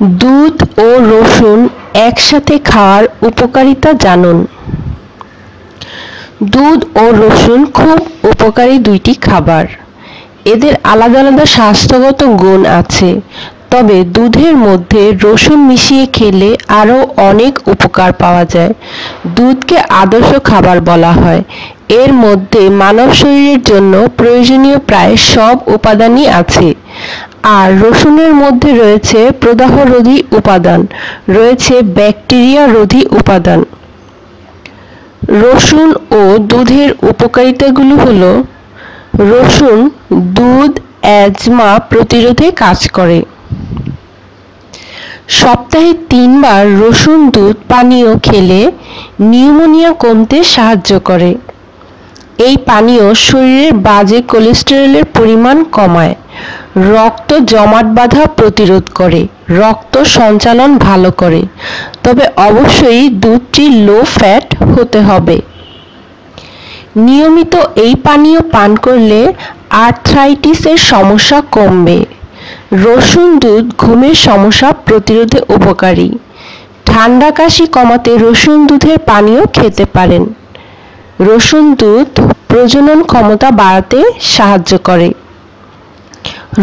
দুধ ও রসুন একসাথে খাওয়ার উপকারিতা জানুন। দুধ ও রসুন খুব উপকারী দুইটি খাবার। এদের আলাদা আলাদা স্বাস্থ্যগত গুণ আছে, তবে দুধের মধ্যে রসুন মিশিয়ে খেলে আরও অনেক উপকার পাওয়া যায়। দুধকে আদর্শ খাবার বলা হয়। এর মধ্যে মানব শরীরের জন্য প্রয়োজনীয় প্রায় সব উপাদানই আছে। আর রসুনের মধ্যে রয়েছে প্রদাহরোধী উপাদান, রয়েছে ব্যাকটেরিয়া রোধী উপাদান। রসুন ও দুধের উপকারিতাগুলো হলো, রসুন দুধ অ্যাজমা প্রতিরোধে কাজ করে। সপ্তাহে তিনবার রসুন দুধ পানীয় খেলে নিউমোনিয়া কমতে সাহায্য করে। এই পানীয় শরীরের বাজে কোলেস্টেরলের পরিমাণ কমায়। রক্ত জমাট বাঁধা প্রতিরোধ করে, রক্ত সঞ্চালন ভালো করে। তবে অবশ্যই দুধটি লো ফ্যাট হতে হবে। নিয়মিত এই পানীয় পান করলে আর্থ্রাইটিসের সমস্যা কমবে। রসুন দুধ ঘুমের সমস্যা প্রতিরোধে উপকারী। ঠান্ডা কাশি কমাতে রসুন দুধের পানীয় খেতে পারেন। রসুন দুধ প্রজনন ক্ষমতা বাড়াতে সাহায্য করে।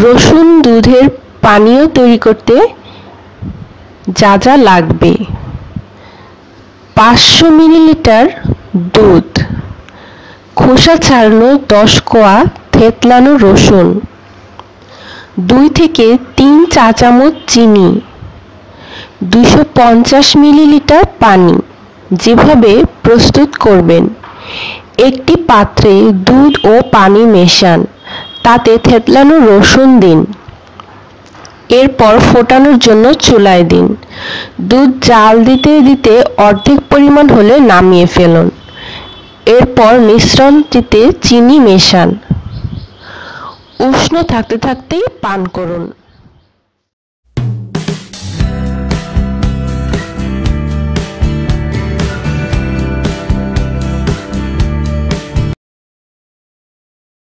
রসুন দুধের পানীয় তৈরি করতে যা যা লাগবে। পাঁচশো মিলিলিটার দুধ, খোসা ছাড়ানো দশ কোয়া থেতলানো রসুন, দুই থেকে তিন চা চামচ চিনি দুশো পঞ্চাশ মিলিলিটার পানি যেভাবে প্রস্তুত করবেন। একটি পাত্রে দুধ ও পানি মেশান। তাতে থেতলানো রসুন দিন। এরপর ফোটানোর জন্য চুলায় দিন। দুধ জাল দিতে দিতে অর্ধেক পরিমাণ হলে নামিয়ে ফেলুন। এরপর মিশ্রণটিতে চিনি মেশান। উষ্ণ থাকতে থাকতেই পান করুন।